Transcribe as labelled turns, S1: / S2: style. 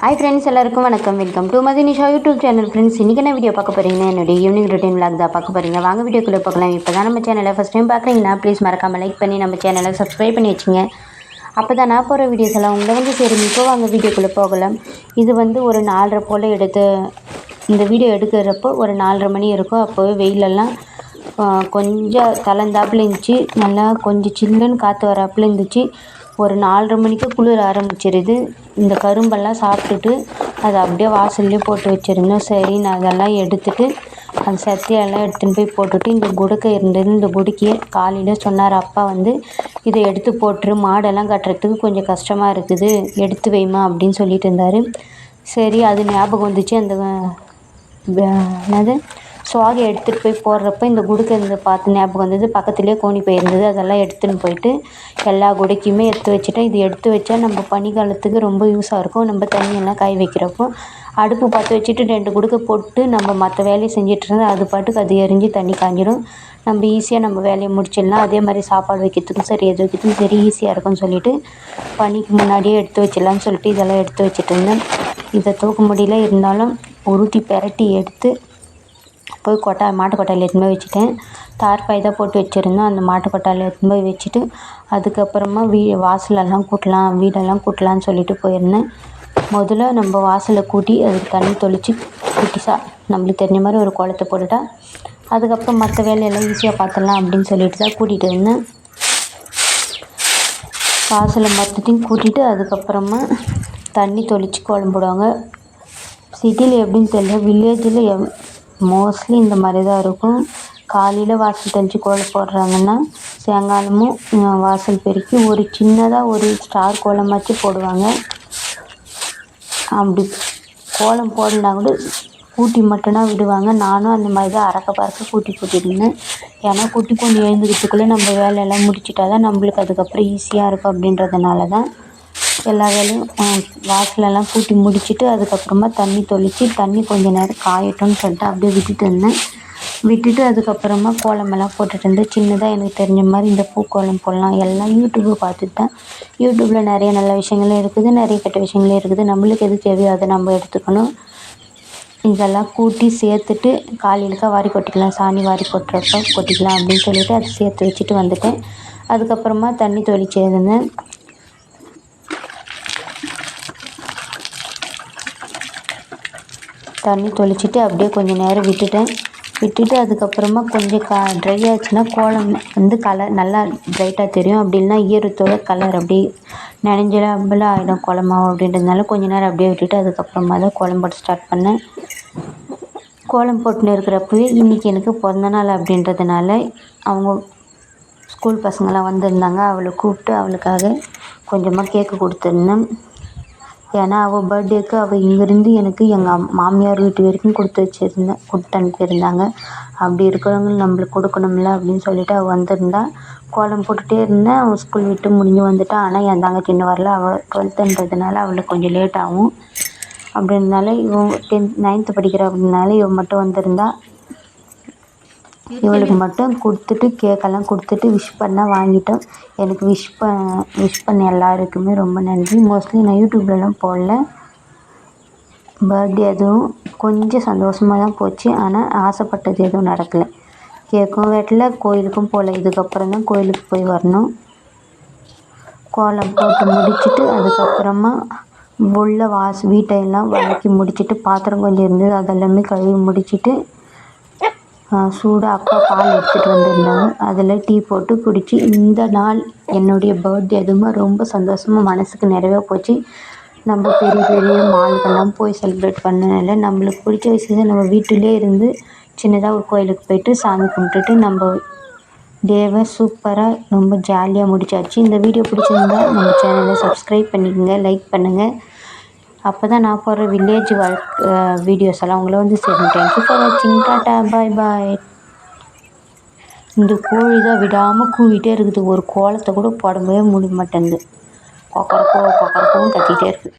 S1: Hi friends எல்லாருக்கும் வணக்கம். Welcome to Mathinisha YouTube channel friends இன்றைக்கி என்ன வீடியோ பார்க்க போகிறீங்கன்னா என்னுடைய ஈவினிங் ரொட்டீன் விளாக் தான் பார்க்க போகிறீங்க வாங்க வீடியோக்குள்ளே பார்க்கலாம் இப்போ தான் நம்ம சேனலை ஃபஸ்ட் டைம் பார்க்குறீங்கன்னா ப்ளீஸ் மறக்காமல் லைக் பண்ணி நம்ம சேனலை சப்ஸ்கிரைப் பண்ணி வச்சுங்க. அப்போ தான் நான் போகிற வீடியோஸ் எல்லாம் உங்களை வந்து சரி இப்போ வாங்க வீடியோக்குள்ளே போகலாம். இது வந்து ஒரு நாலரை போல் எடுத்து இந்த வீடியோ எடுக்கிறப்போ ஒரு நாலரை மணி இருக்கும். அப்போவே வெயிலெல்லாம் கொஞ்சம் தளர்ந்தாப்புல இருந்துச்சு. நல்லா கொஞ்சம் சில்லுன்னு காற்று வராப்புல இருந்துச்சு. ஒரு நாலரை மணிக்கு குளிர ஆரம்பிச்சிருது. இந்த கரும்பெல்லாம் சாப்பிட்டுட்டு அதை அப்படியே வாசல்லே போட்டு வச்சுருந்தோம். சரி நான் அதெல்லாம் எடுத்துட்டு அந்த சத்தியெல்லாம் எடுத்துன்னு போய் போட்டுட்டு இந்த குடுக்கை இருந்தது. இந்த குடுக்கையை காலையில் சொன்னார் அப்பா வந்து இதை எடுத்து போட்டுரு. மாடெல்லாம் கட்டுறதுக்கு கொஞ்சம் கஷ்டமாக இருக்குது. எடுத்து வைமா அப்படின்னு சொல்லிட்டு இருந்தார். சரி அது ஞாபகம் வந்துச்சு. அந்த என்னது? சுவாகை எடுத்துகிட்டு போய் போடுறப்ப இந்த குடுக்கு இருந்து பார்த்து ஞாபகம் வந்தது. பக்கத்துலேயே கோணி போயிருந்தது அதெல்லாம் எடுத்துன்னு போயிட்டு எல்லா குடைக்குமே எடுத்து வச்சுட்டேன். இது எடுத்து வச்சா நம்ம பனிக்காலத்துக்கு ரொம்ப யூஸாக இருக்கும். நம்ம தண்ணியெல்லாம் காய வைக்கிறப்போ அடுப்பு பற்ற வச்சுட்டு ரெண்டு குடுக்கை போட்டு நம்ம மற்ற வேலையை செஞ்சுட்டு இருந்தால் அது பாட்டுக்கு அது எரிஞ்சு தண்ணி காஞ்சிடும் நம்ம ஈஸியாக நம்ம வேலையை முடிச்சிடலாம். அதே மாதிரி சாப்பாடு வைக்கிறதுக்கும் சரி எது வைக்கிறதுக்கும் சரி ஈஸியாக இருக்கும்னு சொல்லிட்டு பனிக்கு முன்னாடியே எடுத்து வச்சிடலான்னு சொல்லிட்டு இதெல்லாம் எடுத்து வச்சுட்டு இருந்தேன். இதை தூக்க முடியல. இருந்தாலும் உருட்டி பெரட்டி எடுத்து போய் கொட்டா மாட்டு கொட்டாயில் எடுத்துன்னு போய் வச்சுட்டேன். தார்பாய் தான் போட்டு வச்சுருந்தோம். அந்த மாட்டு கொட்டாயில் எடுத்துன்னு போய் வச்சுட்டு அதுக்கப்புறமா வீ வாசலெல்லாம் கூட்டலாம் வீடெல்லாம் கூட்டலான்னு சொல்லிட்டு போயிருந்தேன். முதல்ல நம்ம வாசலை கூட்டி அதுக்கு தண்ணி தெளித்து குட்டிஸாக நம்மளுக்கு தெரிஞ்ச மாதிரி ஒரு குளத்த போட்டுட்டா அதுக்கப்புறம் மற்ற வேலையெல்லாம் ஈஸியாக பார்த்துடலாம் அப்படின்னு சொல்லிட்டு தான் கூட்டிகிட்டு இருந்தேன் வாசலை மொத்தத்தையும் கூட்டிகிட்டு அதுக்கப்புறமா தண்ணி தெளித்து கோலம் போடுவாங்க. சிட்டியில் எப்படின்னு தெரியல வில்லேஜில் எவ் மோஸ்ட்லி இந்த மாதிரி தான் இருக்கும். காலையில் வாசல் தெளித்து கோலம் போடுறாங்கன்னா சாயங்காலமும் வாசல் பெருக்கி ஒரு சின்னதாக ஒரு ஸ்டார் கோலமாச்சும் போடுவாங்க. அப்படி கோலம் போடலைனா கூட கூட்டி மட்டும்தான் விடுவாங்க. நானும் அந்த மாதிரி தான் அறக்க பறக்க கூட்டி கூட்டியிருந்தேன் ஏன்னா குட்டி பொண்ணு எழுந்துக்கிறதுக்குள்ளே நம்ம வேலையெல்லாம் முடிச்சிட்டா தான் நம்மளுக்கு அதுக்கப்புறம் ஈஸியாக இருக்கும் அப்படின்றதுனால தான் எல்லா வேலையும் வாசலெல்லாம் கூட்டி முடிச்சுட்டு அதுக்கப்புறமா தண்ணி தெளித்து தண்ணி கொஞ்சம் நேரம் காயட்டும்னு சொல்லிட்டு அப்படியே விட்டுட்டு இருந்தேன். விட்டுட்டு அதுக்கப்புறமா கோலமெல்லாம் போட்டுட்டு இருந்தேன். சின்னதாக எனக்கு தெரிஞ்ச மாதிரி இந்த பூக்கோலம் போடலாம் எல்லாம் யூடியூப்பை பார்த்துட்டேன் யூடியூப்பில் நிறைய நல்ல விஷயங்களும் இருக்குது நிறைய கெட்ட விஷயங்களும் இருக்குது. நம்மளுக்கு எது தேவையோ அதை நம்ம எடுத்துக்கணும். இதெல்லாம் கூட்டி சேர்த்துட்டு காலையிலக்கா வாரி கொட்டிக்கலாம் சாணி வாரி கொட்டுறப்ப கொட்டிக்கலாம் அப்படின்னு சொல்லிட்டு அதை சேர்த்து வச்சுட்டு வந்துட்டேன். அதுக்கப்புறமா தண்ணி தெளிச்சிருந்தேன். தண்ணி தெளிச்சிட்டு அப்படியே கொஞ்சம் நேரம் விட்டுட்டேன். விட்டுட்டு அதுக்கப்புறமா கொஞ்சம் கா ட்ரை ஆச்சுன்னா கோலம் வந்து கலர் நல்லா ப்ரைட்டாக தெரியும். அப்படி இல்லைன்னா ஈரத்தோட கலர் அப்படியே நனைஞ்சிடும் அப்படிலாம் ஆகிடும் கோலமாவு அப்படின்றதுனால கொஞ்ச நேரம் அப்படியே விட்டுட்டு அதுக்கப்புறமா தான் கோலம் போட்டு ஸ்டார்ட் பண்ணேன். கோலம் போட்டுன்னு இருக்கிறப்பவே இன்றைக்கி எனக்கு பிறந்த நாள் அப்படின்றதுனால அவங்க ஸ்கூல் பசங்களாம் வந்திருந்தாங்க. அவளை கூப்பிட்டு அவளுக்காக கொஞ்சமாக கேக்கு கொடுத்துருந்தேன். ஏன்னா அவள் பர்த்டேக்கு அவள் இங்கேருந்து எனக்கு எங்கள் மாமியார் வீட்டு வரைக்கும் கொடுத்து வச்சுருந்தேன் கொடுத்து அனுப்பியிருந்தாங்க. அப்படி இருக்கிறவங்க நம்மளுக்கு கொடுக்கணும்ல அப்படின்னு சொல்லிட்டு அவள் வந்திருந்தா கோலம் போட்டுகிட்டே இருந்தேன் அவள் ஸ்கூல் விட்டு முடிஞ்சு வந்துட்டா. ஆனால் என் தங்கச்சி இன்னும் வரல. அவள் டுவெல்த்துன்றதுனால அவளுக்கு கொஞ்சம் லேட் ஆகும். இருந்தாலும் இவன் டென்த் நைன்த்து படிக்கிற அப்படினால இவள் மட்டும் வந்திருந்தா இவளுக்கு மட்டும் கொடுத்துட்டு கேக்கெல்லாம் கொடுத்துட்டு விஷ் பண்ணால் வாங்கிட்டோம். எனக்கு விஷ் ப விஷ் பண்ண எல்லாருக்குமே ரொம்ப நன்றி. மோஸ்ட்லி நான் யூடியூப்லலாம் போடல. பர்த்டே எதுவும் கொஞ்சம் சந்தோஷமாக தான் போச்சு. ஆனால் ஆசைப்பட்டது எதுவும் நடக்கலை. கேக்கும் வெட்டல கோயிலுக்கும் போகல இதுக்கப்புறம் தான் கோயிலுக்கு போய் வரணும். கோலம் போட்டு முடிச்சுட்டு அதுக்கப்புறமா உள்ள வாச வீட்டையெல்லாம் வதக்கி முடிச்சுட்டு பாத்திரம் கொஞ்சம் இருந்தது. அதெல்லாமே கழுவி முடிச்சுட்டு சூடாக அப்பா பால் எடுத்துகிட்டு வந்திருந்தாங்க. அதில் டீ போட்டு குடித்து இந்த நாள் என்னுடைய பர்த்டே அதுவுமே ரொம்ப சந்தோஷமாக மனதுக்கு நிறைவாக போச்சு. நம்ம பெரிய பெரிய மால்கெல்லாம் போய் செலிப்ரேட் பண்ணதில்ல நம்மளுக்கு பிடிச்ச விஷயத்த நம்ம வீட்டிலே இருந்து சின்னதாக ஒரு கோயிலுக்கு போயிட்டு சாமி கும்பிட்டுட்டு நம்ம டேவை சூப்பராக ரொம்ப ஜாலியாக முடிச்சாச்சு. இந்த வீடியோ பிடிச்சிருந்தா நம்ம சேனலை சப்ஸ்கிரைப் பண்ணிக்கோங்க லைக் பண்ணுங்கள் அப்போ தான் நான் போடுற வில்லேஜ் ஒர்க் வீடியோஸ் எல்லாம் உங்களை வந்து சேரும். தேங்க்யூ ஃபார் வாட்சிங் டாட்டா பாய் பாய் இந்த கோழி தான் விடாமல் கூவிட்டே இருக்குது. ஒரு கோலத்தை கூட போடவே முடிய மாட்டேங்குது. கொக்கரக்கோ கொக்கரக்கோன்னு கத்திகிட்டே இருக்குது